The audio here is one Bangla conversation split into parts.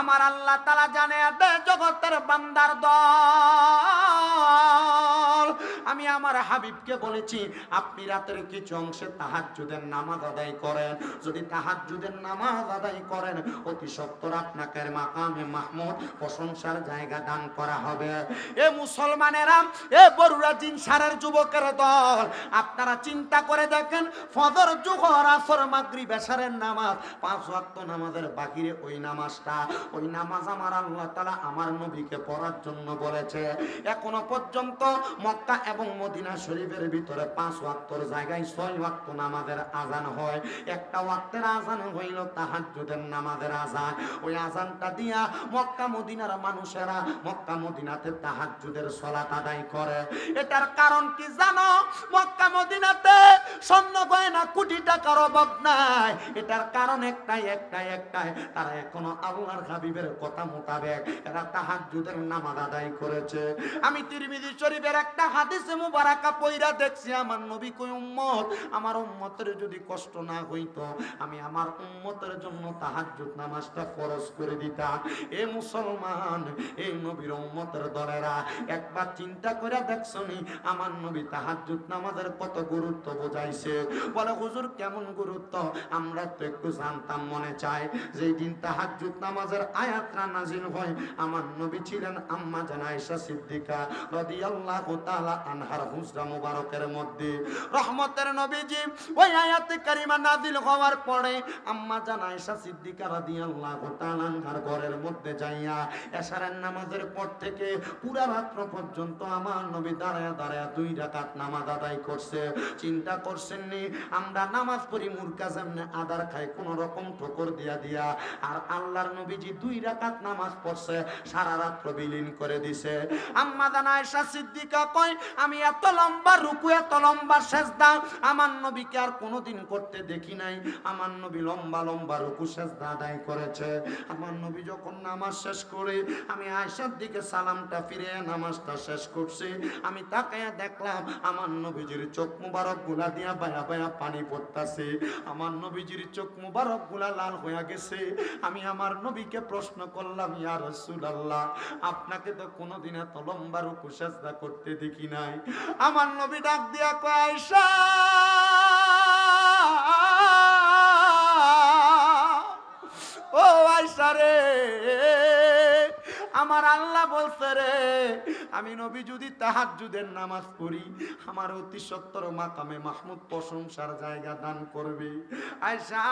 আমার আল্লাহ তালা জানে জগতের বান্দার দল। আমি আমার হাবিবকে বলেছি, আপনি রাতের কিছু অংশে তাহাজ্জুদের নামাজ আদায় করেন। যদি তাহাজ্জুদের নামাজ আদায় করেন, অতি সত্তর আপনাকে মাকামে মাহমুদ প্রশংসার জায়গা দান করা হবে। এ মুসলমানেরা, এ বরুরা জিন সারের যুবকের দল, আপনারা চিন্তা করে দেখেন, ফজর, জুহর, আসর, মাগরিব বেসারের নামাজ, পাঁচ ওয়াক্ত নামাজের বাকিরে ওই নামাজটা, ওই নামাজ আমার আল্লাহ তাআলা আমার নবীকে পড়ার জন্য বলেছে। এখনও পর্যন্ত মক্কা এবং মদিনা শরীফের ভিতরে পাঁচ ওয়াক্তর জায়গায় ছয় ওয়াক্ত নামাজের আজান হয়। একটা ওয়াক্তের আজান হইল তাহাজ্জুদের নামাজের আজান ওই আজানটা দিয়া মক্কা মদিনার মানুষেরা মক্কা মদিনাতে তাহাজ্জুদের সলাত আদায় করে। এটার কারণ কি জানো? মক্কা মদিনাতে স্বর্ণ গয়না কোটি টাকার অভাব নাই। এটার কারণ একটাই একটাই তারা এখনও আল্লাহর হাবিবের কথা মোতাবেক এরা নামাজ আদায় করেছে। আমি তিরমিজি শরীফের একটা হাদিসে মুবারাকা পইরা দেখছি, আমার নবী কই উম্মত, আমার উম্মতের যদি কষ্ট না হইতো, আমি আমার উম্মতের জন্য তাহাজ্জুদ নামাজটা ফরজ করে দিতাম। এ মুসলমান এই নবীর উম্মতের দলেরা, একবার চিন্তা করে দেখছনি, আমার নবী তাহাজ্জুদ নামাজের কত গুরুত্ব বোঝাইছে। বলে, হুজুর, কেমন গুরুত্ব? আমরা তো একটু জানতাম মনে চায়। যেই দিন তাহাজ্জুদ নামাজের আয়াতরা নাজিল হয়, আমার নবী ছিলেন আম্মা জান আয়েশা সিদ্দিকা রাদিয়াল্লাহু তাআলা আনহার হুজরা মুবারকের মধ্যে। রহমতের নবীজি ওই আয়াতে কারিমা নাজিল হওয়ার পরে আম্মা জান আয়েশা সিদ্দিকা রাদিয়াল্লাহু তাআলা আনহার ঘরের মধ্যে যাইয়া এশারের নামাজের পর থেকে পুরা রাত্র পর্যন্ত আমার নবী দাঁড়ায় দাঁড়ায় দুই রাকাত নামাজ আদায় করছে। চিন্তা করছেন নি, আমরা নামাজ পড়ি মুরকা যেমনে আদার খাই কোন রকম ঠোকর দিয়া দিয়া। আর আল্লাহর নবীজি দুই রাকাত নামাজ পড়ছে, সারা রাত্র বিলীন করে দিছে। আম্মা জান আয়েশা সিদ্দিকা কয়, আমি এত লম্বা রুকু, এত লম্বা সেজদা, আমার নবীকে আর কোনোদিন করতে দেখি নাই। আমার নবী লম্বা লম্বা রুকু সেজদা আদায় করেছে। আমার নবী যখন নামাজ শেষ করে, আমি আয়েশার দিকে সালামটা ফিরে নামাজটা শেষ করছি। আমি তাকায়া দেখলাম, আমার নবীজির চোখ মুবারকগুলা দিয়া বায়া বায়া পানি পড়তাছে। আমার নবীজির চোখ মুবারকগুলা লাল হয়ে গেছে আমি আমার নবীকে প্রশ্ন করলাম, ইয়া রাসূলুল্লাহ, আপনাকে তো কোনোদিন এত লম্বা রুকু সাজদা করতে দেখি নাই। আমার নবী ডাক দিয়া কয়, আয়েশা, ও আয়সা রে। আমার আল্লাহ বলছে রে, আমি নবী যদি তাহাজ্জুদের নামাজ পড়ি, আমার অতি সত্তর মাকামে মাহমুদ প্রশংসার জায়গা দান করবে। আয়সা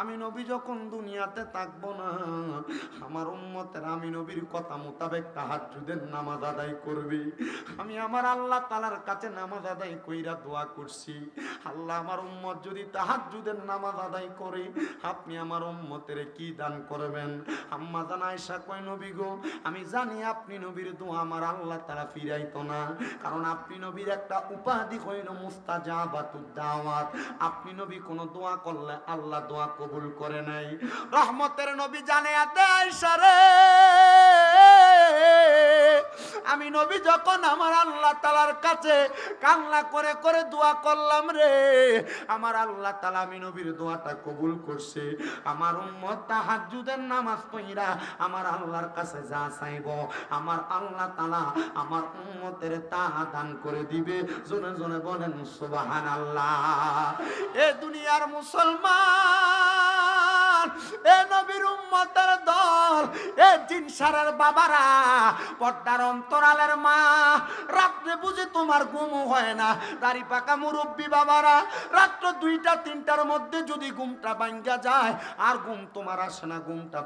আমি নবী যখন দুনিয়াতে থাকব না, আমার উম্মতের আমি নবীর কথা মোতাবেক তাহাজ্জুদের নামাজ আদায় করবে। আমি আমার আল্লাহ তালার কাছে নামাজ আদায় কইরা দোয়া করছি। আল্লাহ আমার উম্মত যদি তাহাজ্জুদের নামাজ আদায় করে, আপনি আমার উম্মতের কি দান করবেন? আম্মা জান আয়েশা কয়, নবী গো, আমি জানি আপনি নবীর দোয়া আমার আল্লাহ তারা ফিরাইতো না। কারণ আপনি নবীর একটা উপাধি হইল মুস্তাজাবাতুদ দাওয়াত আপনি নবী কোনো দোয়া করলে আল্লাহ দোয়া কবুল করে নাই। রহমতের নবী জানে আতে আয়েশা রে। আমি নবী যখন আমার আল্লাহ তালার কাছে কান্না করে করে দোয়া করলাম রে, আমার আল্লাহ তালা আমি নবীর দোয়াটা কবুল করছে। আমার উম্মত তাহাজ্জুদের নামাজ পইরা আমার আল্লাহর কাছে যা চাইব, আমার আল্লাহ তালা আমার উম্মতের তা দান করে দিবে। জনে জনে বলেন সুবাহান আল্লাহ এ দুনিয়ার মুসলমান তোমার তিনটার মধ্যে যদি ঘুমটা যায়, আর ঘুম তোমার আসে না, ঘুমটা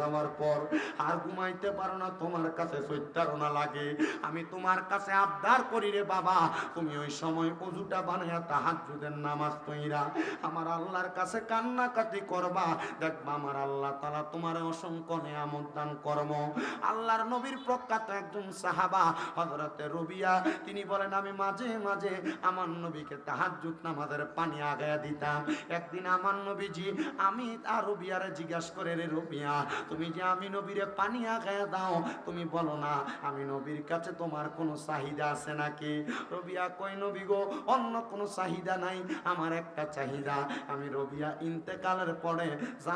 যাওয়ার পর। আর ঘুমাইতে পারো না, তোমার কাছে লাগে। আমি তোমার কাছে আবদার করি রে বাবা, তুমি ওই সময় অজুটা বানাইয়া তাহাজ্জুদের নামাজ পইরা আমার আল্লাহর কাছে কান্নাকাটি করবা দেখবা আমার আল্লাহ তালা তোমার অসংখ্য নিয়ামত দান কর্ম। আল্লাহর নবীর প্রখ্যাত একজন সাহাবা, হযরতে রবিয়া, তিনি বলেন, আমি মাঝে মাঝে আমার নবীকে তাহাজ্জুদ নামাজের পানি আগায়া দিতাম। একদিন আমার নবীজি, আমি আর রবিয়ারে জিজ্ঞাসা করে, রে রবিয়া, তুমি যে আমি নবীরে পানি আগায়া দাও, তুমি বলো না, আমি নবীর কাছে তোমার কোনো চাহিদা আছে নাকি? রবিয়া কই নবী গো, অন্য কোনো চাহিদা নাই, আমার একটা চাহিদা। আমি রবিয়া ইন্তেকালের পরে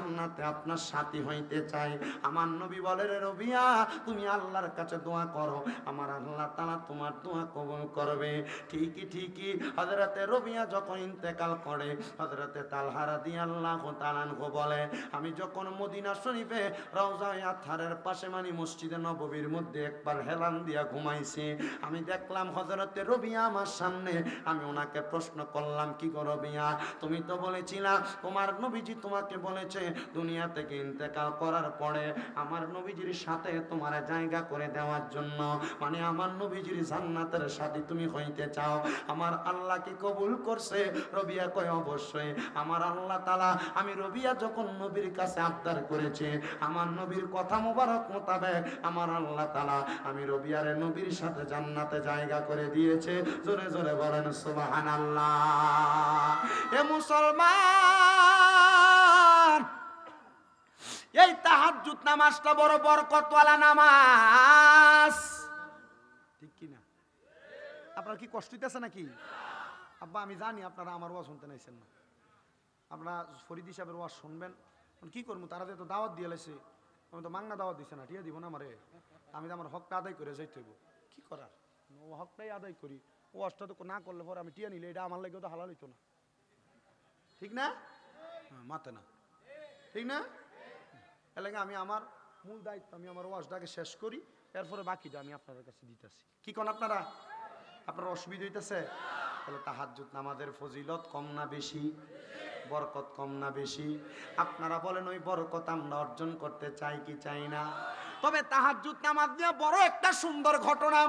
জান্নাতে আপনার সাথী হইতে চাই। আমার নবী বলে রে রবিয়া, তুমি আল্লাহর কাছে দোয়া করো। আমার আল্লাহ তালা তোমার দোয়া কবুল করবে। ঠিকই ঠিকই। হজরতে রবিয়া যখন ইন্তেকাল করে হজরতে তালহারা দিয়ে আল্লাহ তালানহু বলে, আমি যখন মদিনা শরীফে রওজা আথারের পাশে মানে মসজিদে নববীর মধ্যে একবার হেলান দিয়া ঘুমাইছি, আমি দেখলাম হজরতে রবিয়া আমার সামনে। আমি ওনাকে প্রশ্ন করলাম, কি গো রবিয়া, তুমি তো বলেছিলা, তোমার নবীজি তোমাকে বলেছে দুনিয়া থেকে ইন্তেকাল করার পরে আমার নবীজির সাথে তোমার জায়গা করে দেওয়ার জন্য? মানে আমার নবীজির জান্নাতের সাথে তুমি হইতে চাও। আমার আল্লাহ কি কবুল করছে? রবিয়া কয়, অবশ্যই। আমার আল্লাহ তালা আমি রবিয়া যখন নবীর কাছে আবদার করেছে, আমার নবীর কথা মোবারক মোতাবেক আমার আল্লাহ তালা আমি রবিয়ারে নবীর সাথে জান্নাতে জায়গা করে দিয়েছে। জোরে জোরে বলেন সুবাহান আল্লাহ এ মুসলমান এই তাহাজ্জুদ নামাজটা বড় বরকতওয়ালা নামাজ। ঠিক কি না? আপনার কি কষ্ট হইতেছে নাকি? আব্বা আমি জানি আপনারা আমার ওয়াজ শুনতে নাইছেন না। আপনারা ফরিদ হিসাবের ওয়াজ শুনবেন। কি করব? তারা তো দাওয়াত দিয়ে লাইছে আমি তো মাংনা দাওয়াত দিছে না ঠিক দিব না আমারে। আমি তো আমার হকটা আদায় করে যাইতে হইব। কি করার? ও হকটাই আদায় করি। ওয়াজটা তো না করলে পরে আমি টিয়া নিলে এটা আমার লাগেও তো হালাল হইতো না। ঠিক না? হ্যাঁ, মাতে না। ঠিক না? এলাকা আমি আমার মূল দায়িত্ব, আমি আমার ওয়াজটাকে শেষ করি, এরপরে বাকিটা আমি আপনাদের কাছে দিতেছি। কি কোন আপনারা? আপনার অসুবিধা হইতেছে? তাহলে তাহাজ্জুদ নামাজের ফজিলত কম না বেশি? বরকত কম না বেশি? আপনারা বলেন, ওই বরকত আমরা অর্জন করতে চাই কি চাই না? তবে তাহাজ্জুদ নামাজ নিয়ে বড় একটা সুন্দর ঘটনা।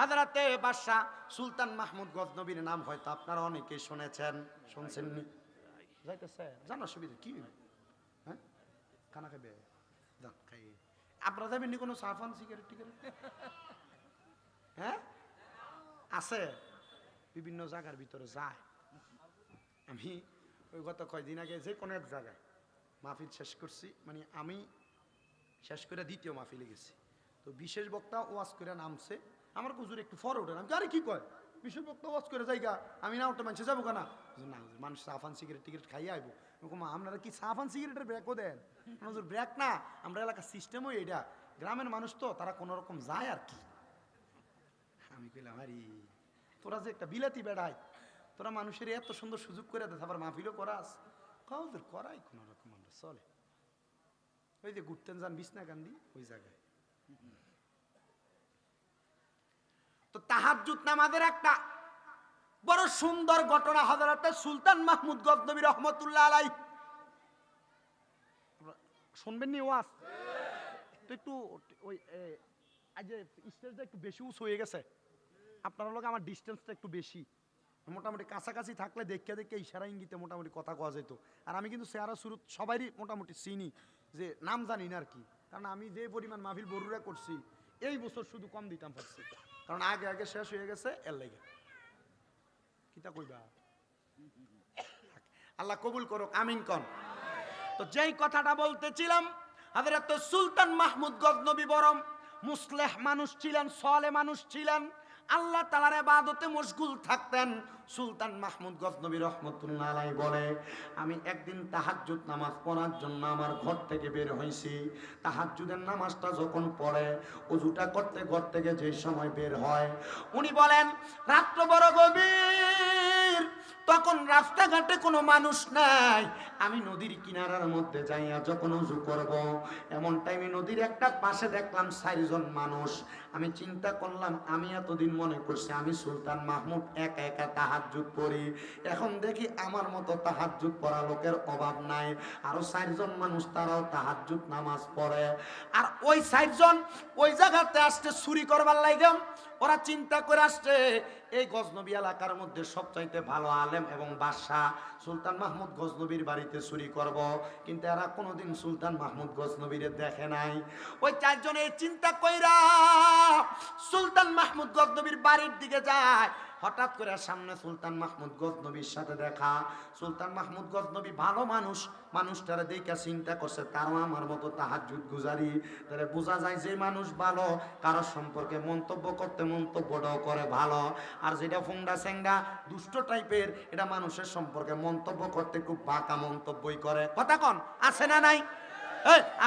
হাজারাতে বাদশাহ সুলতান মাহমুদ গজনবীর নাম হয়তো আপনারা অনেকেই শুনেছেন। শুনছেন যাইতেছে। জান অসুবিধা কি? হ্যাঁ? খানা খাবে কোনো সাফান সিগারেট টিগারেট হ্যাঁ? আছে। বিভিন্ন জায়গার ভিতরে যায়। আমি ওই গত কয়দিন আগে যে কোনো এক জায়গায় মাহফিল শেষ করছি। মানে আমি শেষ করে দ্বিতীয় মাহফিলে গেছি। তো বিশেষ বক্তা ওয়াজ করে নামছে। আমার কুজুর একটু ফর ওঠে আমি আরে কি কয়? বিশেষ বক্তা ওয়াজ করে যাইগা। আমি না ওটা মানুষে যাব কেনা? না মানুষ সাফান সিগারেট টিকিট খাইয়ে আইবো। আপনারা কি সাফান সিগারেটের ব্রেকও দেন? হুজুর ব্রেক না, আমরা এলাকার সিস্টেমও এটা গ্রামের মানুষ তো, তারা কোনো রকম যায় আর কি। আমি কইলাম, আরে, তোরা যে একটা বিলাতি বেড়াই, তোরা মানুষের এত সুন্দর সুযোগ করে দেয় আবার মাহফিলও করাস। কাউদের করাই কোনো রকম আমরা, চলে। ওই যে ঘুরতেন যান বিছনা কান্দি ওই জায়গায়। তো তাহাজ্জুদ নামাজের একটা বড় সুন্দর ঘটনা হযরতে সুলতান মাহমুদ গজনবী রহমতুল্লাহ আলাই শুনবেন নি ওয়াজ একটু ওই আজ স্টেজটা একটু বেশি উঁচু হয়ে গেছে। আপনার লোক আমার ডিস্টেন্সটা একটু বেশি। মোটামুটি কাছাকাছি থাকলে দেখে দেখে ইশারা ইঙ্গিতে মোটামুটি কথা কওয়া যেত। আর আমি কিন্তু চেহারা শুরু সবারই মোটামুটি চিনি, যে নাম জানি না আর কি। কারণ আমি যে পরিমাণ মাহফিল বরুরা করছি, এই বছর শুধু কম দিতাম পারছি কারণ আগে আগে শেষ হয়ে গেছে, এর লেগে। কিতা কইবা? আল্লাহ কবুল করুক, আমিন কন। তো যেই কথাটা বলতেছিলাম, হাজরত সুলতান মাহমুদ গজনবী বরম, মুসলেহ মানুষ ছিলেন সলে মানুষ ছিলেন আল্লাহ তালার এবাদতে মশগুল থাকতেন। সুলতান মাহমুদ গজনবী রহমতুল্লাহ আলাই বলে, আমি একদিন তাহাজুদ নামাজ পড়ার জন্য আমার ঘর থেকে বের হয়েছি তাহাজুদের নামাজটা যখন পড়ে, উজুটা করতে ঘর থেকে যে সময় বের হয়, উনি বলেন, রাত্র বড় গভীর তখন রাস্তাঘাটে কোনো মানুষ নাই। আমি নদীর কিনারার মধ্যে যাইয়া যখন উজু করব, এমন টাইমে নদীর একটা পাশে দেখলাম চারজন মানুষ। আমি চিন্তা করলাম, আমি এতদিন মনে করছি আমি সুলতান মাহমুদ, একা একা তাহাজ্জুদ পড়ি। এখন দেখি আমার মতো তাহাজ্জুদ পড়া লোকের অভাব নাই। আরও চারজন মানুষ তারাও তাহাজ্জুদ নামাজ পড়ে। আর ওই চারজন ওই জায়গাতে আসতে চুরি করবার লাগাম ওরা চিন্তা করে আসছে, এই গজনবী এলাকার মধ্যে সবচাইতে ভালো আলেম এবং বাদশাহ সুলতান মাহমুদ গজনবীর বাড়িতে চুরি করব। কিন্তু এরা কোনোদিন সুলতান মাহমুদ গজনবীরে দেখে নাই। ওই চারজনে চিন্তা কইরা সুলতান মাহমুদ গজনবীর বাড়ির দিকে যায়। হঠাৎ করে সামনে সুলতান মাহমুদ গজনবীর সাথে দেখা। সুলতান মাহমুদ গজনবী ভালো মানুষ। মানুষটারে দেখে চিন্তা করছে, তারও আমার মতো তাহার তাহাজুদ গুজারি। তাহলে বোঝা যায় যে মানুষ ভালো কারও সম্পর্কে মন্তব্য করতে মন্তব্যটাও করে ভালো। আর যেটা ফুংডা স্যাংডা দুষ্ট টাইপের, এটা মানুষের সম্পর্কে মন্তব্য করতে খুব বাঁকা মন্তব্যই করে। কথা কন, আছে না নাই?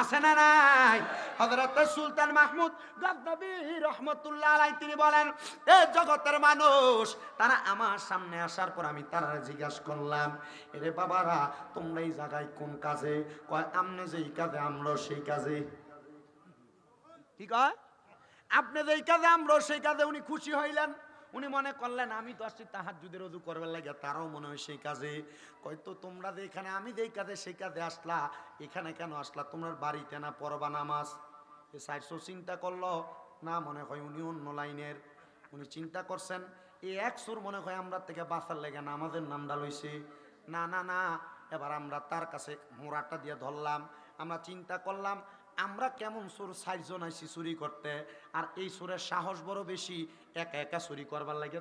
আছে না নাই? হযরত সুলতান মাহমুদ গজনবী রহমতুল্লাহ আলাই তিনি বলেন, এ জগতের মানুষ, তারা আমার সামনে আসার পর আমি তারা জিজ্ঞাসা করলাম, এরে বাবারা, তোমরা এই জায়গায় কোন কাজে? কয়, আমনে যেই কাজে, আমরাও সেই কাজে। কি কয়? আপনি যেই কাজে, আমরাও সেই কাজে। উনি খুশি হইলেন। উনি মনে করলেন, আমি তো আসছি তাহার যদি রজু করবার লাগে তারাও মনে হয় সেই কাজে। কয়তো তোমরা যে এখানে, আমি যেই কাজে, সেই কাজে আসলা। এখানে কেন আসলা? তোমার বাড়িতে না পরবা নামাজ? এ সাইডসো চিন্তা করল। না মনে হয় উনি অন্য লাইনের। উনি চিন্তা করছেন এই এক সুর মনে হয় আমরা থেকে বাঁচার লেগে নামাজের নামটা লইছে। না না না, এবার আমরা তার কাছে মোড়াটা দিয়ে ধরলাম। আমরা চিন্তা করলাম আমরা কেমন সুর সাইজন আইছি চুরি করতে, আর এই সুরের সাহস বড় বেশি, একা একা চুরি করবার লাগে।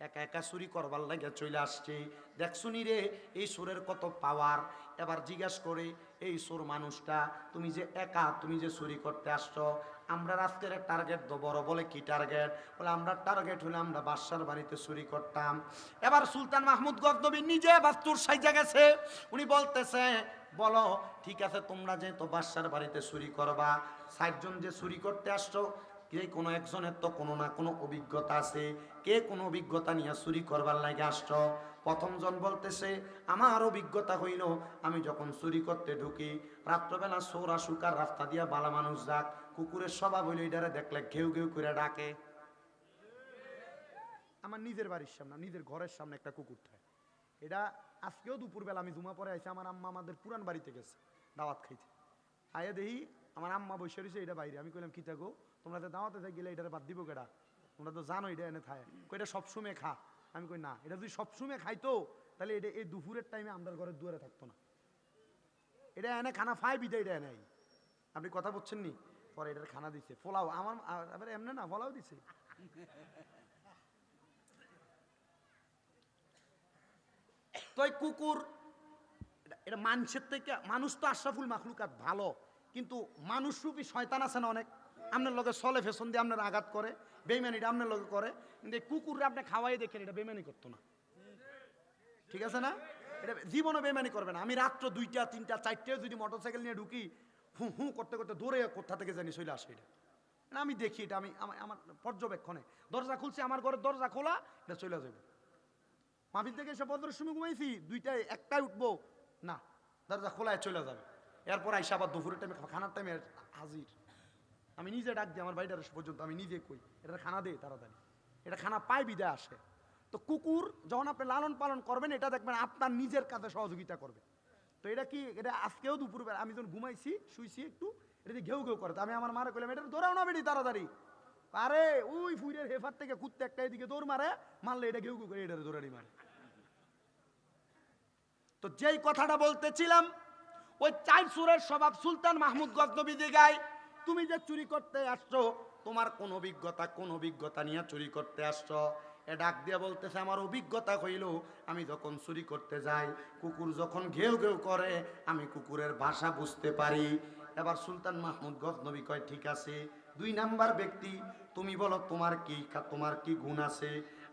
একা একা চুরি করবার লাগে চলে আসছে। দেখছুনি রে, এই সুরের কত পাওয়ার এবার জিজ্ঞাস করে, এই সুর মানুষটা, তুমি যে একা, তুমি যে চুরি করতে আসছো, আমরা আজকের টার্গেট তো বড় বলে কি টার্গেট বলে, আমরা টার্গেট হলে আমরা বাদশার বাড়িতে চুরি করতাম। এবার সুলতান মাহমুদ গজনবী নিজে বাস্তুর সাইজা গেছে। উনি বলতেছে বলো, ঠিক আছে, তোমরা যে তো বাদশার বাড়িতে চুরি করবা ষাটজন যে চুরি করতে আসছো, কে কোনো একজনের তো কোনো না কোনো অভিজ্ঞতা আছে, কে কোনো অভিজ্ঞতা নিয়ে চুরি করবার লাগে আসছ? প্রথমজন বলতেছে, আমার অভিজ্ঞতা হইল, আমি যখন চুরি করতে ঢুকি, রাত্রবেলা সৌরা শুকার রাস্তা দিয়া বালা মানুষ যাক, কুকুরের স্বভাব হইল এটারে দেখলে ঘেউ ঘেউ করে ডাকে। আমার নিজের বাড়ির সামনে, নিজের ঘরের সামনে একটা কুকুর থাকে। এটা আজকেও দুপুরবেলা আমি জুমা পরে আইসি আমার আম্মা আমাদের পুরান বাড়িতে গেছে, দাওয়াত খাইতে। আয়া দেখি আমার আম্মা বসে রয়েছে এটা বাইরে। আমি কইলাম, কি থাকো তোমরা তো দাওয়াতে গেলে এটারে বাদ দিব কেডা? তোমরা তো জানো এটা এনে খায় কই, এটা সবসময় খা। আমি কই, না, এটা যদি সবসময় খাইতো, তাহলে এটা এই দুপুরের টাইমে আমাদের ঘরের দুয়ারে থাকতো না। এটা এনে খানা ফাই বিদে, এটা এনে আপনি কথা বলছেন নি? পরে এটার খানা দিছে, পোলাও। আমার এমনি না, পোলাও দিছে? তো কুকুর, এটা- মানুষের থেকে, মানুষ তো আশরাফুল মাখলুকাত ভালো, কিন্তু মানুষরূপী শয়তান আছে না অনেক। আপনার লগে চলে ফেশন দিয়ে আপনার আঘাত করে, বেইমানিটা আপনার লগে করে, কিন্তু এই কুকুররা আপনি খাওয়াই দেখেন, এটা বেইমানি করতো না। ঠিক আছে না? এটা জীবনে বেইমানি করবে না। আমি রাত্র দুইটা, তিনটা চারটে যদি মোটরসাইকেল নিয়ে ঢুকি, হু হু করতে করতে দৌড়ে কোথা থেকে জানি চলে আসে এটা। আমি দেখি এটা, আমি আমার পর্যবেক্ষণে। দরজা খুলছে, আমার ঘরের দরজা খোলা, এটা চলে যাবে। মাহফিল থেকে এসে পনেরোর সময় ঘুমাইছি, দুইটায় একটাই উঠবো। না, দরজা খোলায় চলে যাবে। এরপর আইসা আবার দুপুরের টাইমে খানার টাইমে হাজির। আমি নিজে ডাক দিই আমার বাড়িটার পর্যন্ত আমি নিজে কই এটা খানা দে তাড়াতাড়ি। এটা খানা পায়, বিদায় আসে। তো কুকুর যখন আপনি লালন পালন করবেন, এটা দেখবেন আপনার নিজের কাছে সহযোগিতা করবে। তো এটা কি, এটা আজকেও দুপুরবেলা, আমি যখন ঘুমাইছি, শুইছি একটু, এটা দিয়ে ঘেউ ঘেউ করে। আমি আমার মারে কইলাম, এটা দৌড়াও না বেটি, তাড়াতাড়ি। আরে, ওই ফুইরের হেফার থেকে কুত্তে একটা এদিকে দৌড় মারে, মারলে এটা ঘেউ করে এটা দৌড়ানি মারে। তো যেই কথাটা বলতেছিলাম, ওই চার সুরের স্বভাব সুলতান মাহমুদ গজনবী দিঘায় তুমি যে চুরি করতে আসছো, তোমার কোন অভিজ্ঞতা কোন অভিজ্ঞতা নিয়ে চুরি করতে আসছো? এ ডাক দিয়ে বলতেছে, আমার অভিজ্ঞতা হইল, আমি যখন চুরি করতে যাই, কুকুর যখন ঘেউ ঘেউ করে, আমি কুকুরের ভাষা বুঝতে পারি। এবার সুলতান মাহমুদ গজনবী কয়, ঠিক আছে দুই নাম্বার ব্যক্তি, তুমি বলো, তোমার কি তোমার কি গুণ আছে?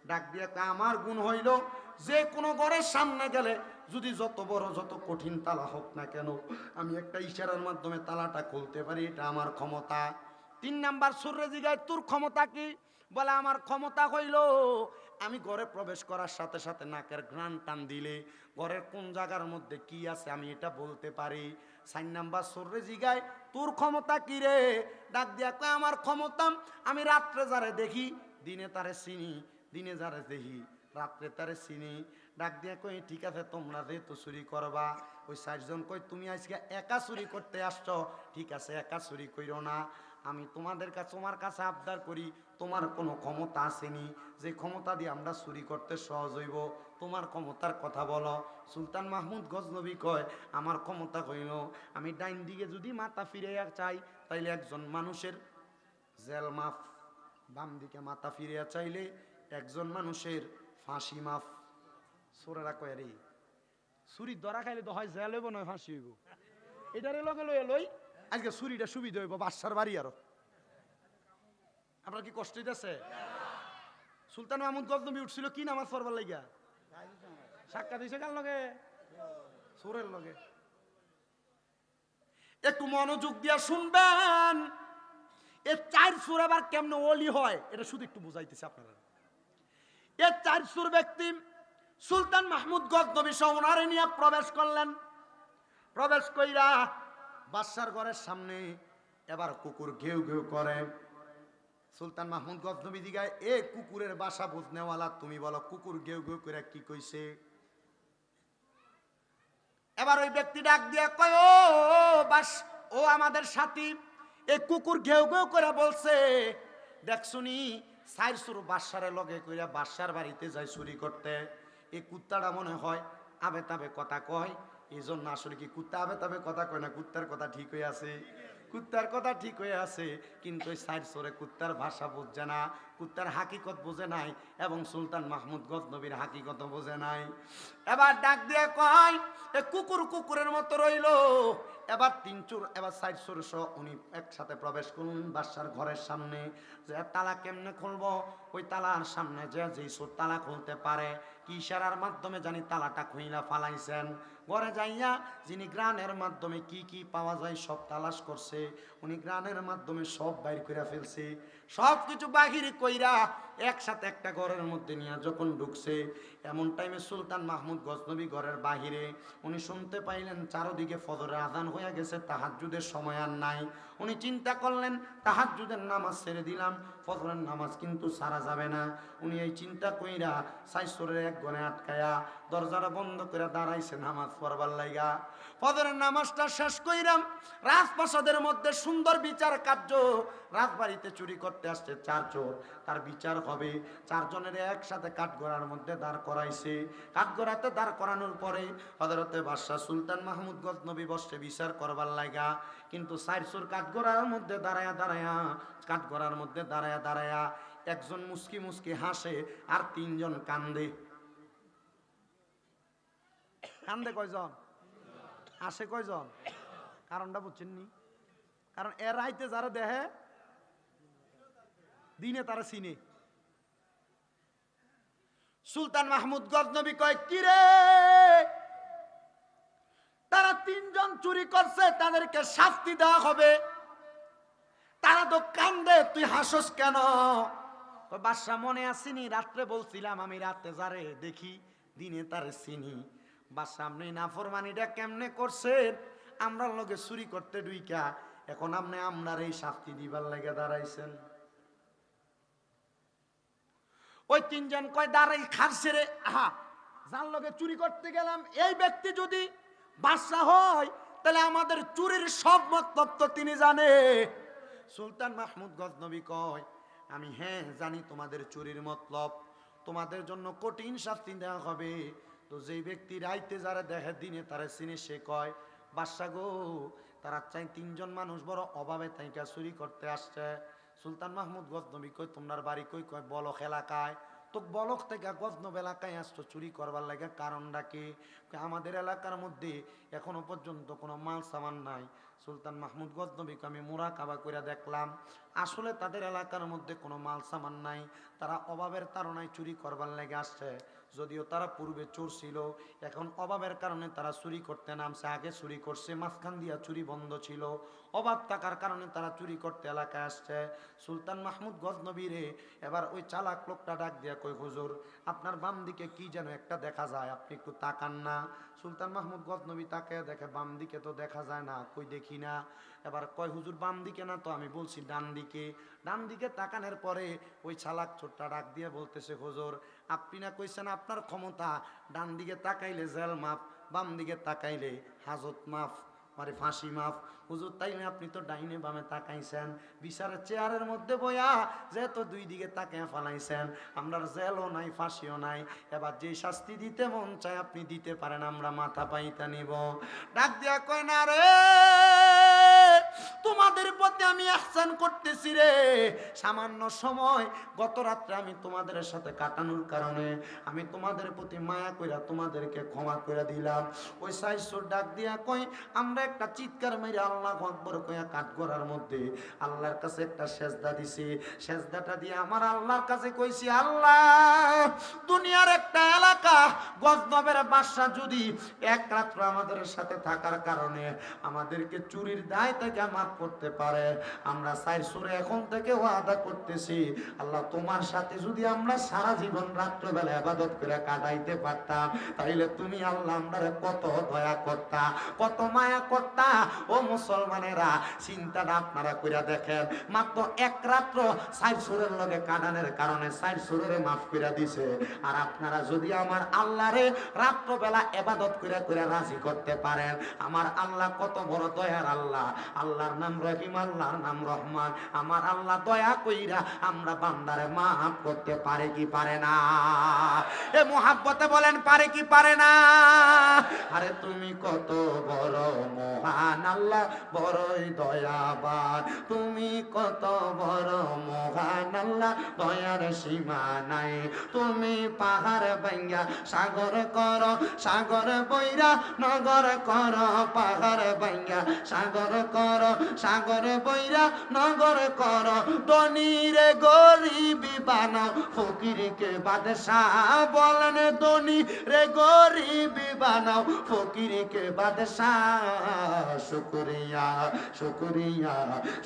ডাক দিয়ে আমার গুণ হইল যে কোনো ঘরের সামনে গেলে যদি যত বড়, যত কঠিন তালা হোক না কেন, আমি একটা ইশারার মাধ্যমে তালাটা খুলতে পারি, এটা আমার ক্ষমতা। তিন নাম্বার সুরে জিগায়, তোর ক্ষমতা কি? বলে, আমার ক্ষমতা হইল আমি ঘরে প্রবেশ করার সাথে সাথে নাকের ঘ্রাণ টান দিলে ঘরের কোন জায়গার মধ্যে কি আছে আমি এটা বলতে পারি। সাইন নাম্বার সুরে জিগায়, তোর ক্ষমতা কি রে? ডাক দিয়া কয়, আমার ক্ষমতা, আমি রাত্রে যারে দেখি, দিনে তারে চিনি, দিনে যারে দেখি, রাত্রে তারে চিনি। ডাক দিয়ে কই ঠিক আছে, তোমরা যেহেতু চুরি করবা। ওই চারজন কই তুমি আজকে একা চুরি করতে আসছ। ঠিক আছে, একা চুরি কইরো না। আমি তোমাদের কাছে তোমার কাছে আবদার করি তোমার কোনো ক্ষমতা আসেনি যে ক্ষমতা দিয়ে আমরা চুরি করতে সহজ হইব তোমার ক্ষমতার কথা বলো। সুলতান মাহমুদ গজনবী কয় আমার ক্ষমতা হইল আমি ডাইন দিকে যদি মাথা ফিরে চাই তাইলে একজন মানুষের জেল মাফ বাম দিকে মাথা ফিরিয়া চাইলে একজন মানুষের ফাঁসি মাফ। সোরেরা কয় রে ছুরি ধরা খাইলে তো হয় জেল হইব নয় ফাঁসি হইব। এটারে লগে লই লই। আজকে ছুরিটা সুবিধা হইব বাসার বাড়ি আরও। আপনার কি কষ্ট হইতেছে? সুলতান মাহমুদ গজনবী উঠছিল কি নামাজ পড়বার লাগিয়া? সাক্ষাৎ দিছে কার লগে? সোরের লগে। একটু মনোযোগ দিয়া শুনবেন। এ চার সুর আবার কেমনে ওলি হয়, এটা শুধু একটু বুঝাইতেছে আপনারা। এ চার সুর ব্যক্তি সুলতান মাহমুদ গজনবী সৌনারে নিয়ে প্রবেশ করলেন। প্রবেশ কইরা বাদশার ঘরের সামনে এবার কুকুর ঘেউ ঘেউ করে। সুলতান মাহমুদ গজনবী দিগায় এ কুকুরের বাসা বুঝনেওয়ালা, তুমি বলো কুকুর ঘেউ গেউ করে কি কইছে? এবার ওই ব্যক্তি ডাক দিয়া কয়, ও, বাস, ও আমাদের সাথী, এ কুকুর ঘেউ ঘেউ করে বলছে, দেখ শুনি, সাইর সুর বাসারে লগে কইরা বাসার বাড়িতে যাই চুরি করতে। এই কুত্তাটা মনে হয় আবে তাবে কথা কয় এই জন্য আসলে কি কুত্তা আবে তাবে কথা কয় না? কুত্তার কথা ঠিক হয়ে আছে। কুত্তার কথা ঠিক হয়ে আছে কিন্তু ওই সাইড সরে কুত্তার ভাষা বুঝছে না। কুত্তার হাকিকত বোঝে নাই এবং সুলতান মাহমুদ গজনবীর হাকিকত বোঝে নাই। এবার ডাক দিয়ে কয়, এ কুকুর কুকুরের মতো রইল। এবার তিন চোর, এবার সাইড সহ উনি একসাথে প্রবেশ করুন বাসার ঘরের সামনে। যে তালা কেমনে খুলব? ওই তালার সামনে যে যেই চোর তালা খুলতে পারে। কি ইশারার মাধ্যমে জানি তালাটা খুইলা ফালাইছেন? ঘরে যাইয়া যিনি গ্রানের মাধ্যমে কি কি পাওয়া যায় সব তালাশ করছে। উনি গ্রানের মাধ্যমে সব বাইর করে ফেলছে। সব কিছু বাহিরে কইরা একসাথে একটা ঘরের মধ্যে নিয়ে যখন ঢুকছে, এমন টাইমে সুলতান মাহমুদ গজনবী ঘরের বাহিরে, উনি শুনতে পাইলেন চারোদিকে ফজরের আদান হয়ে গেছে, তাহাজ্জুদের সময় আর নাই। উনি চিন্তা করলেন, তাহাজ্জুদের নামাজ ছেড়ে দিলাম, ফজরের নামাজ কিন্তু সারা যাবে না। উনি এই চিন্তা কইরা সাইসরের এক গনে আটকায়া দরজাটা বন্ধ করে দাঁড়াইছে নামাজ পড়বার লাইগা। ফজরের নামাজটা শেষ কইরাম, রাজপ্রাসাদের মধ্যে সুন্দর বিচার কার্য রাজবাড়িতে চুরি করতে আসছে চার চোর। তার বিচার হবে, চারজনের একসাথে কাঠগড়ার মধ্যে দাঁড় করাইছে। কাঠগড়াতে দাঁড় করানোর পরে হজরতে বাদশাহ সুলতান মাহমুদ গজনবী বসে বিচার করবার লাগা কিন্তু চোর কাঠগড়ার মধ্যে দাঁড়ায়া দাঁড়ায়া, কাঠগড়ার মধ্যে দাঁড়ায়া দাঁড়ায়া একজন মুসকি মুসকি হাসে আর তিনজন কান্দে। কান্দে কয়জন? হাসে কয়জন? কারণটা বুঝছেন নি? কারণ এর রাইতে যারা দেহে, দিনে তারা চিনে। সুলতান মাহমুদ গজনবী কয়, কিরে? তারা তিনজন চুরি করছে তাদেরকে শাস্তি দেওয়া হবে। তারা তো কান্দে তুই হাসস কেন? কয়, বাদশা মনে আসিনি রাত্রে বলছিলাম আমি রাতে যারে দেখি দিনে তারে চিনি। বাদশা আপনি নাফরমানিটা কেমনে করছেন আমরা লগে চুরি করতে ডুইকা এখন আপনি আমরার এই শাস্তি দিবার লাগে দাঁড়াইছেন। ওই তিনজন কয় দাঁড়াই খারছে রে। আহা যার লগে চুরি করতে গেলাম এই ব্যক্তি যদি বাদশা হয়, তাহলে আমাদের চুরির সব মতলব তো তিনি জানে। সুলতান মাহমুদ গজনবী কয়, আমি হ্যাঁ জানি তোমাদের চুরির মতলব, তোমাদের জন্য কঠিন শাস্তি দেওয়া হবে। তো যেই ব্যক্তি রাইতে যারা দেখে, দিনে তারা চিনে, সে কয় বাদশা গো, তারা চাই তিনজন মানুষ বড় অভাবে তাইকা চুরি করতে আসছে। সুলতান মাহমুদ গজনবী কয় তোমার বাড়ি কই? কয় বলক এলাকায় তো বলক থেকে গজনব এলাকায় আসতো, চুরি করবার লাগে। কারণটা কি? আমাদের এলাকার মধ্যে এখনও পর্যন্ত কোনো মাল সামান নাই। সুলতান মাহমুদ গজনবীকে আমি মোরা কাবা করে দেখলাম, আসলে তাদের এলাকার মধ্যে কোনো মাল সামান নাই। তারা অভাবের তারণায় চুরি করবার লেগে আসছে। যদিও তারা পূর্বে চোর ছিল, এখন অভাবের কারণে তারা চুরি করতে নামছে, আগে চুরি করছে, মাঝখান দিয়া চুরি বন্ধ ছিল অভাব থাকার কারণে তারা চুরি করতে এলাকায় আসছে। সুলতান মাহমুদ গজনবীরে এবার ওই চালাক লোকটা ডাক দিয়া কই হুজুর, আপনার বাম দিকে কি যেন একটা দেখা যায়, আপনি একটু তাকান না। সুলতান মাহমুদ গজনবী তাকে দেখে, বাম দিকে তো দেখা যায় না, কই দেখি না। এবার কয়, হুজুর বাম দিকে না? তো আমি বলছি ডান দিকে ডান দিকে তাকানোর পরে ওই চালাক ছোট্টা ডাক দিয়ে বলতেছে, হুজুর, আপনি না কইছেন আপনার ক্ষমতা? ডান দিকে তাকাইলে জেল মাফ বাম দিকে তাকাইলে হাজত মাফ আরে ফাঁসি মাফ। হুজুর, তাইলে আপনি তো ডাইনে বামে তাকাইছেন। বিচারের চেয়ারের মধ্যে বয়া যেহেতু দুই দিকে তাকায় ফালাইছেন। আমরা জেলও নাই, ফাঁসিও নাই। এবার যে শাস্তি দিতে মন চায়, আপনি দিতে পারেন, আমরা মাথা পাইতা নিব। ডাক দিয়া কয়, না রে! তোমাদের প্রতি আমি আহসান করতেছি রে। সামান্য সময়, গত রাত্রে আমি তোমাদের সাথে কাটানোর কারণে আমি তোমাদের প্রতি মায়া কইরা তোমাদেরকে ক্ষমা করে দিলাম। ওই সাইসুর ডাক দিয়া কই আমরা একটা চিৎকার মেরে আল্লাহ আকবর কইয়া কাঠগড়ার মধ্যে আল্লাহর কাছে একটা সেজদা দিছি। সেজদাটা দিয়ে আমার আল্লাহর কাছে কইছি, আল্লাহ, দুনিয়ার একটা এলাকা গজনবের বাসা যদি এক রাত্র আমাদের সাথে থাকার কারণে আমাদেরকে চুরির দায় থেকে মাফ করতে পারে। আমরা সাইর সুরে এখন থেকে ওয়াদা করতেছি, আল্লাহ তোমার সাথে যদি আমরা সারা জীবন রাত্রবেলা আবাদত করে কাটাইতে পারতাম, তাইলে তুমি আল্লাহ আমরা কত দয়া করতা, কত মায়া করতা। ও মুসলমানেরা, চিন্তাটা আপনারা কইরা দেখেন, মাত্র এক রাত্র সাইর সুরের লগে কাটানোর কারণে সাইর সুরের মাফ কইরা দিছে। আর আপনারা যদি আমার আল্লাহরে রাত্রবেলা এবাদত করে করে রাজি করতে পারেন, আমার আল্লাহ কত বড় দয়ার আল্লাহ। আল্লাহর নাম রহিম, আল্লাহর নাম রহমান। আমার আল্লাহ দয়া কইরা আমরা বান্দারে মাফ করতে পারে কি পারে না? এ মোহাব্বতে বলেন, পারে কি পারে না? আরে তুমি কত বড় মহান আল্লাহ, বড়ই দয়াবান। তুমি কত বড় মহান আল্লাহ, দয়ার সীমা নাই। তুমি পাহাড় ভাঙ্গা, সাগর কর, সাগর বৈরা নগর কর, পাহাড় ভাঙ্গা, সাগর কর সাগর বৈরা নগর কর। দনিরে গরিবি বানাও ফকিরকে বাদশাহ বলেন দনি রে গরিবি বানাও ফকিরকে বাদশাহ। শুকরিয়া শুকরিয়া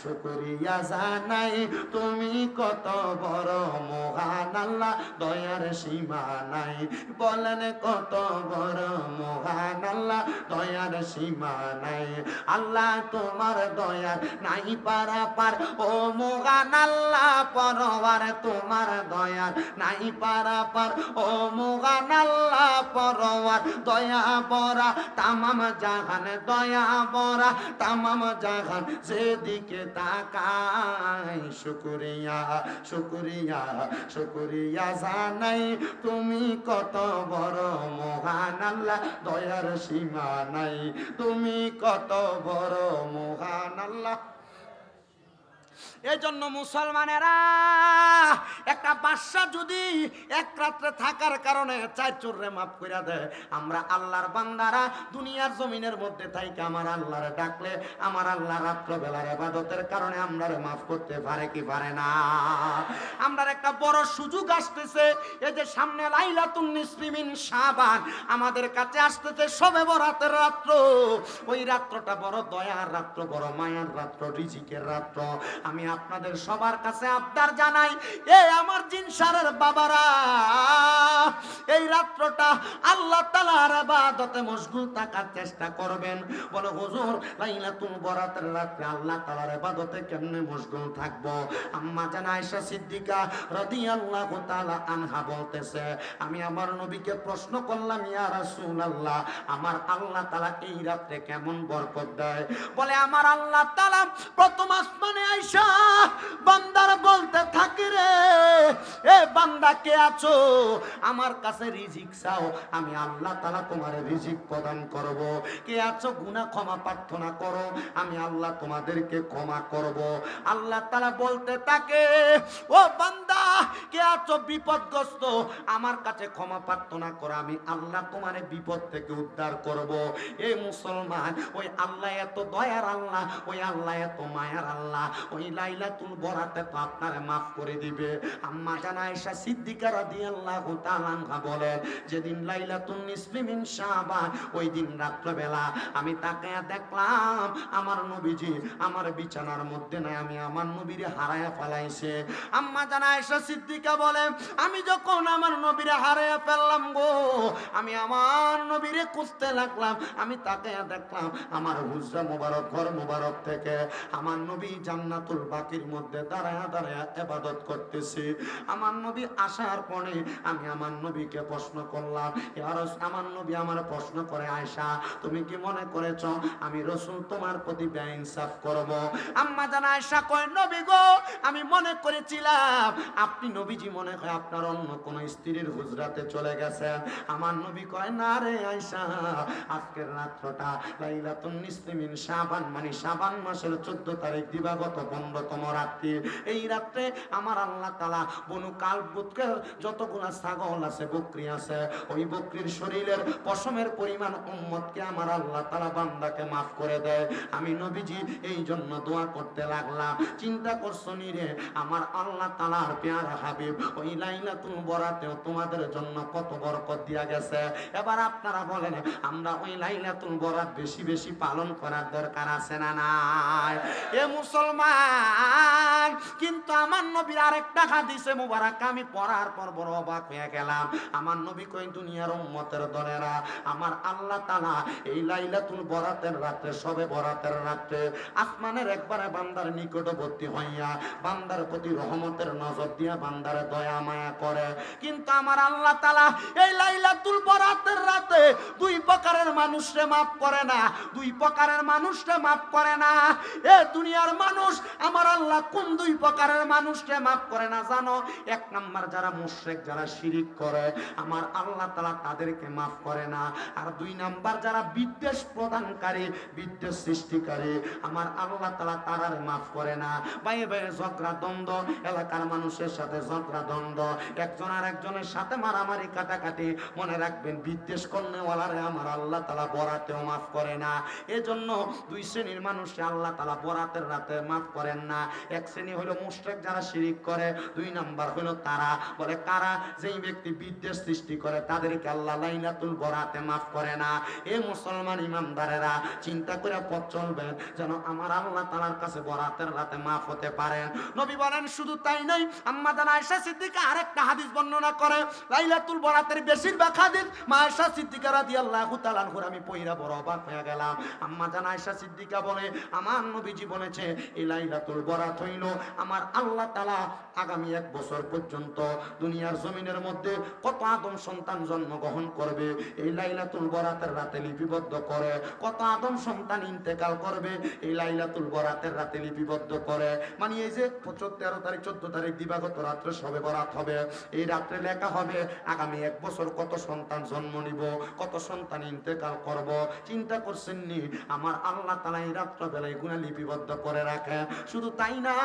শুকরিয়া জানাই, তুমি কত বড় মহান আল্লাহ, দয়ার সীমা নাই। বলেন কত বড় মহান আল্লাহ, দয়ার সীমা নাই। আল্লাহ তোমার দয়ার নাই পারা পার ও মহান আল্লাহ পরবার তোমার দয়ার নাই পারা পার ও মহান আল্লাহ পরবার দয়া পরা তামাম জাহান দয়া পরা তামাম জাহান যেদিকে তাকাই, শুকরিয়া শুকরিয়া শুকরিয়া জানাই। তুমি কত বড় মহান আল্লাহ, দয়ার সীমা নাই। তুমি কত বড় মহান আল্লাহ এই জন্য মুসলমানেরা, একটা বাদশা যদি এক রাত্রে থাকার কারণে চার চোররে মাফ করে দেয়, আমরা আল্লাহর বান্দারা দুনিয়ার জমিনের মধ্যে থাইকে আমার আল্লাহরে ডাকলে, আমার আল্লাহ রাত্রবেলার এবাদতের কারণে আমরা মাফ করতে পারে কি পারে না। আমরা একটা বড় সুযোগ আসতেছে, এই যে সামনে লাইলাতুন নিসফিমিন শাবান, আমাদের কাছে আসতেছে সবে বরাতের রাত্র। ওই রাত্রটা বড় দয়ার রাত্র, বড় মায়ার রাত্র, রিজিকের রাত্র। আমি আপনাদের সবার কাছে আবদার জানাই, এ আমার জিনসারের বাবারা, এই রাত্রটা আল্লাহ তালার আবাদতে মশগুল থাকার চেষ্টা করবেন। বলে, হুজুর, লাইলাতুল বরাতের রাত্রে আল্লাহ তালার আবাদতে কেমনে মশগুল থাকব? আম্মা জান আয়েশা সিদ্দিকা রাদিয়াল্লাহু তাআলা আনহা বলতেছে, আমি আমার নবীকে প্রশ্ন করলাম, ইয়া রাসূলুল্লাহ, আমার আল্লাহ তাআলা এই রাত্রে কেমন বরকত দেয়? বলে, আমার আল্লাহ তাআলা প্রথম আসমানে আইসা বান্দার বলতে থাকে রে। এ বান্দা কে আছো? আমার কাছে রিজিক চাও, আমি আল্লাহ তাআলা তোমার রিজিক প্রদান করব। কে আছো? গুনাহ ক্ষমা প্রার্থনা করো, আমি আল্লাহ তোমাদেরকে ক্ষমা করব। আল্লাহ তাআলা বলতে থাকে, ও বান্দা, কে আছো? বিপদগ্রস্ত, আমার কাছে ক্ষমা প্রার্থনা করো, আমি আল্লাহ তোমার বিপদ থেকে উদ্ধার করব। এ মুসলমান, ওই আল্লাহ এত দয়ার আল্লাহ, ওই আল্লাহ এত মায়ার আল্লাহ, ওই লাইলাতুল বরাতে তো আপনারে মাফ করে দিবে। আম্মা জানা আয়েশা সিদ্দিকা রাদিয়াল্লাহু তাআলা বলেন, যেদিন লাইলাতুন নিসফি মিন শাবান ওই দিন রাত্রবেলা আমি তাকায়া দেখলাম আমার নবীজি আমার বিছানার মধ্যে নাই, আমি আমার নবীরে হারায়া ফেলাইছে। আম্মা জানা আয়েশা সিদ্দিকা বলে আমি যখন আমার নবীরে হারায়া ফেললাম গো, আমি আমার নবীরে খুঁজতে লাগলাম, আমি তাকায়া দেখলাম আমার হুজরা মোবারক, ঘর মোবারক থেকে আমার নবী জান্নাতুল বাকি পাখির মধ্যে দাঁড়ায় দাঁড়ায় এবাদত করতেছি। আমার নবী আসার পরে আমি আমার নবীকে প্রশ্ন করলাম আমার নবী আমার প্রশ্ন করে আয়সা তুমি কি মনে করেছ আমি রসুল তোমার প্রতি ব্যইনসাফ করব? আম্মা জানা আয়সা কয়, নবী গো, আমি মনে করেছিলাম আপনি নবীজি মনে হয় আপনার অন্য কোন স্ত্রীর হুজরাতে চলে গেছেন। আমার নবী কয়, না রে আয়সা আজকের রাত্রটা লাইলাতুন নিসমিন শাবান মানে শাবান মাসের 14 তারিখ দিবাগত 15তম রাত্রি। এই রাত্রে আমার আল্লাহ তাআলা বনু কালবুতকের যতগুলা ছাগল আছে, বকরি আছে, ওই বকরির শরীরের পশমের পরিমাণ উম্মতকে আমার আল্লাহ তাআলা বান্দাকে maaf করে দেয়। আমি নবীজি এই জন্য দোয়া করতে লাগলাম। চিন্তা করছ নি রে? আমার আল্লাহ তাআলার পেয়ারা হাবিব, ওই লাইলাতুল বরাতেও তোমাদের জন্য কত বরকত দিয়া গেছে। এবার আপনারা বলেন, আমরা ওই লাইলাতুল বরাত বেশি বেশি পালন করার দরকার আছে না নাই? এ মুসলমান! কিন্তু আমার নবীর আরেকটা হাদিসে মুবারক আমি পড়ার পর বড় অবাক হয়ে গেলাম। আমার নবী কই দুনিয়ার উম্মতের আমার আল্লাহ তাআলা এই লাইলাতুল বরাতের রাতে সবে বরাতের রাতে আসমানের একবারে বান্দার নিকটবর্তী হইয়া বান্দার প্রতি রহমতের নজর দিয়া বান্দার দয়া মায়া করে। কিন্তু আমার আল্লাহ তাআলা এই লাইলাতুল বরাতের রাতে দুই প্রকারের মানুষরে মাফ করে না, দুই প্রকারের মানুষরে মাফ করে না। এ দুনিয়ার মানুষ আমার আল্লাহ কোন দুই প্রকারের মানুষরে মাফ করে না জানো? এক নাম্বার যারা মুশরিক, যারা শিরিক করে, আমার আল্লাহ তাআলা তাদেরকে মাফ করে না। আর দুই নাম্বার যারা বিদ্বেষ প্রদানকারী, বিদ্বেষ সৃষ্টিকারী, আমার আল্লাহ তাআলা তারারে মাফ করে না। বাইরে বাইরে ঝগড়া, দ্বন্দ্ব, এলাকার মানুষের সাথে ঝগড়া, দ্বন্দ্ব। একজন আর একজনের সাথে মারামারি, কাটাকাটি, মনে রাখবেন, বিদ্বেষ করনেওয়ালারে আমার আল্লাহ তালা বরাতেও মাফ করে না। এজন্য দুই শ্রেণির মানুষে আল্লাহ তালা বরাতের রাতে মাফ করেন না। এক শ্রেণি হলো মুশরিক যারা শিরিক করে, দুই নাম্বার হলো তারা। বলে কারা যেই ব্যক্তি বিদ্বেষ সৃষ্টি করে, তাদেরকে আল্লাহ লাইলাতুল বরাতে মাফ করে না। এ মুসলমান ইমানদারেরা, চিন্তা করে পথ চলবেন যেন আমার আল্লাহ তালার কাছে বরাতের রাতে মাফ হতে পারেন। নবী বলেন, শুধু তাই নয়, আম্মা জান আয়েশা সিদ্দিকা আরেকটা হাদিস বর্ণনা করে, লাইলাতুল বরাতের বেশিরভাগ হাদিস মা আয়েশা সিদ্দিকা রাদিয়াল্লাহু তাআলা আনহুর, আমি পয়রা বড় অবাক হয়ে গেলাম। আম্মা জান আয়সা সিদ্দিকা বলে, আমার নবীজি বলেছে এই লাইলাতুল বরাত হইল। আমার আল্লাহ তাআলা আগামী এক বছর পর্যন্ত দুনিয়ার জমিনের মধ্যে কত আদম সন্তান জন্মগ্রহণ করবে, এই লাইলাতুল বরাতের রাতে লিপিবদ্ধ করে, কত আদম সন্তান ইন্তেকাল করবে, এই লাইলাতুল বরাতের রাতে লিপিবদ্ধ করে। মানে এই যে তেরো তারিখ, চোদ্দ তারিখ দিবাগত রাত্রে সবে বরাত হবে। এই রাত্রে লেখা হবে, আগামী এক বছর কত সন্তান জন্ম নিব, কত সন্তান ইন্তেকাল করব। চিন্তা করছেন নি? আমার আল্লাহ তালা এই রাত্রবেলায় গুণা লিপিবদ্ধ করে রাখে শুধু তাই না?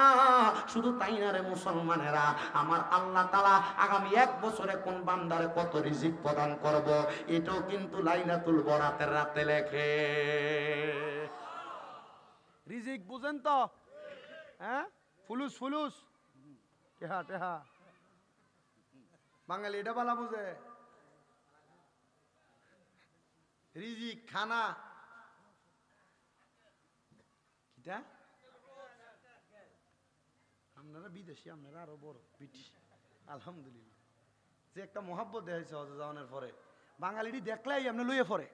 শুধু তাই না রে মুসলমানেরা? আমার আল্লাহ তালা আগামী এক বছরে কোন বান্দারে কত রিজিক প্রদান করব? এটাও কিন্তু লাইলাতুল বরাতের রাতে লেখে। রিজিক বুঝেন তো? হ্যাঁ? ফুলুস ফুলুস। টেহা টেহা। বাঙালি এটা বলা বুঝে। রিজিক, খানা। কিটা? আপনারা বিদেশি আপনারা আরও বড়, ব্রিটিশ। আলহামদুলিল্লাহ। যে একটা মহাব্বত দেখাইছে হজে যাওয়ানোর পরে। বাঙালিটি দেখলেই আপনি লইয়ে পরে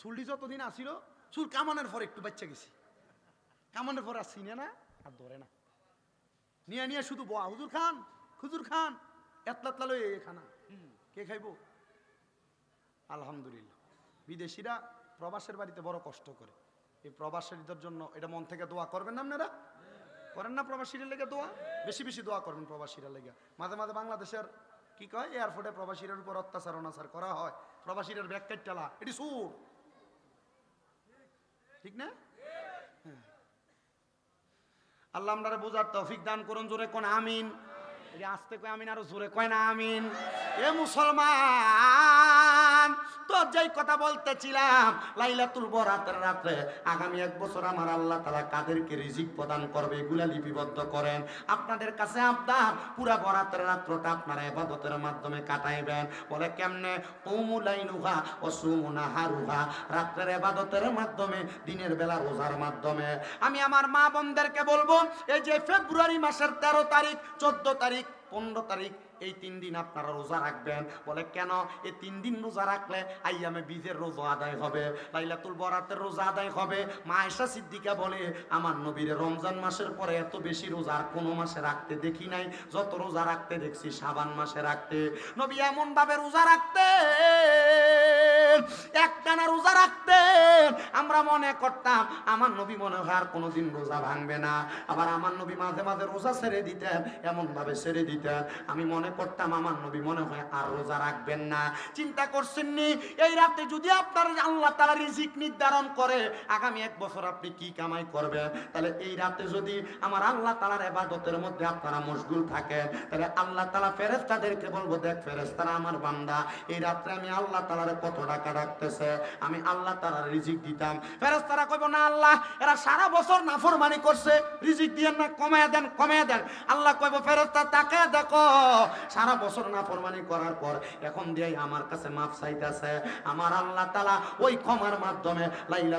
চুলটি যতদিন আসিল চুল কামানোর পরে একটু বাচ্চা গেছি। কামানোর পরে আর চিনে না, আর ধরে না। নিয়ে নিয়ে শুধু বয়া, হুজুর খান হুজুর খান এতলা এতলা লই খানা, কে খাইব? আলহামদুলিল্লাহ। বিদেশিরা প্রবাসের বাড়িতে বড় কষ্ট করে। এই প্রবাসীদের জন্য এটা মন থেকে দোয়া করবেন না আপনারা? করেন না প্রবাসীরা লেগে দোয়া? বেশি বেশি দোয়া করবেন প্রবাসীরা লেগে। মাঝে মাঝে বাংলাদেশের কি কয়? এয়ারপোর্টে প্রবাসীদের উপর অত্যাচার, অনাচার করা হয়। প্রবাসীদের ব্যাগ কাটটালা এটি সুর। ঠিক না? আল্লাহ আমরা বোঝার তৌফিক দান করুন, জোরে কোন আমিন। আস্তে কয় আমিন, আরও জোরে কয় না আমিন। এ মুসলমান! তো যেই কথা বলতেছিলাম, লাইলাতুল বরাতের রাতে আগামী এক বছর আমার আল্লাহ তাআলা কাদেরকে রিজিক প্রদান করবে, এগুলা লিপিবদ্ধ করেন। আপনাদের কাছে আবদার, পুরা বরাতের রাত্রটা আপনারা ইবাদতের মাধ্যমে কাটাইবেন। বলে কেমনে? কৌমুলাইনুহা ও সুমুনাহারুহা রাত্রের এবাদতের মাধ্যমে, দিনের বেলা রোজার মাধ্যমে। আমি আমার মা বোনদেরকে বলব, এই যে ফেব্রুয়ারি মাসের তেরো তারিখ, চোদ্দ তারিখ, পনেরো তারিখ এই তিন দিন আপনারা রোজা রাখবেন। বলে, কেন? এই তিন দিন রোজা রাখলে আইয়ামে বীজের রোজা আদায় হবে, লাইলাতুল বরাতের রোজা আদায় হবে। মা সিদ্দিকা বলে, আমার নবীরে রমজান মাসের পরে এত বেশি রোজা আর কোনো মাসে রাখতে দেখি নাই। যত রোজা রাখতে দেখছি সাবান মাসে রাখতে। নবী এমনভাবে রোজা রাখতে একটানা রোজা রাখতেন। আমরা মনে করতাম, আমার নবী মনে হয় আর কোনোদিন রোজা ভাঙবে না। আবার আমার নবী মাঝে মাঝে রোজা ছেড়ে দিতেন এমন ভাবে ছেড়ে দিতেন। আমি মনে করতাম, আমার নবী মনে হয় আর রোজা রাখবেন না। চিন্তা করছেননি? এই রাতে যদি আপনার আল্লাহ তালা রিজিক নির্ধারণ করে, আগামী এক বছর আপনি কি কামাই করবেন? তাহলে এই রাতে যদি আমার আল্লাহ তালার এবাদতের মধ্যে আপনারা মশগুল থাকেন, তাহলে আল্লাহ তালা ফেরেস্তাদেরকে বলব, দেখ ফেরেস্তারা আমার বান্দা। এই রাত্রে আমি আল্লাহ তালারে কত টাকা রাখতেছে আমি আল্লাহ তারা রিজিক দিতাম। ফেরেস্তারা কইব, না আল্লাহ, এরা সারা বছর নাফরমানি করছে, রিজিক দিয়ে না, কমায় দেন কমায় দেন। আল্লাহ কইব ফেরেস্তা তাকে দেখো, সারা বছর নাফরমানি করার পর এখন দিয়ে আমার কাছে মাফ চাইতেছে। আমার আল্লাহ তালা ওই ক্ষমার মাধ্যমে লাইলা